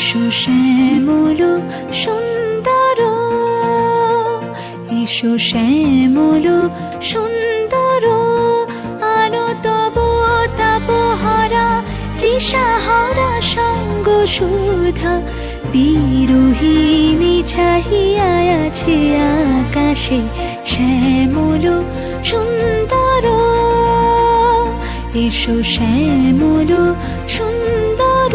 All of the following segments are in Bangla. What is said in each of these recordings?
এসো শ্যামল সুন্দর, এসো শ্যামল সুন্দর আনো তব তাপহারা তৃষাহারা সঙ্গ সুধা বিরোহিণী চাহিয়া আছে আকাশে শ্যামল সুন্দর, এসো শ্যামল সুন্দর।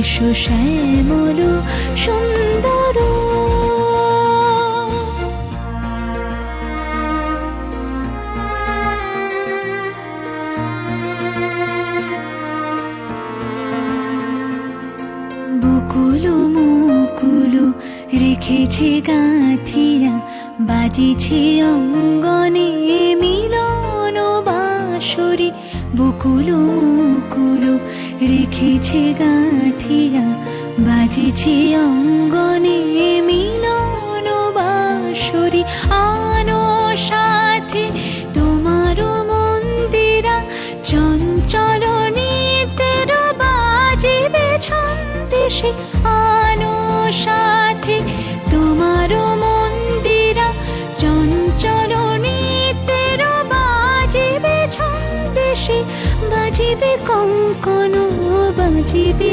এসো শ্যামল সুন্দর। বকুল মুকুল রেখেছে গাঁথিয়া, বাজিছে অঙ্গনে মিলন বাঁশরি। বকুল মুকুল রেখেছে গাঁথিয়া বাজিছে অঙ্গনে মিলন বাঁশরি। আনো সাথে তোমার মন্দিরা চঞ্চল নিতের বাজিবে ছন্দেশে আনো সাথে তোমার মন্দিরা চঞ্চল নিতের বাজিবে ছন্দেশে বাজিবে কঙ্কন, বাজিবে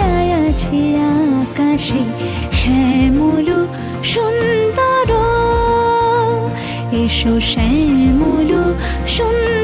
আকাশে শ্যামল সুন্দর। এসো শ্যামল সুন্দর।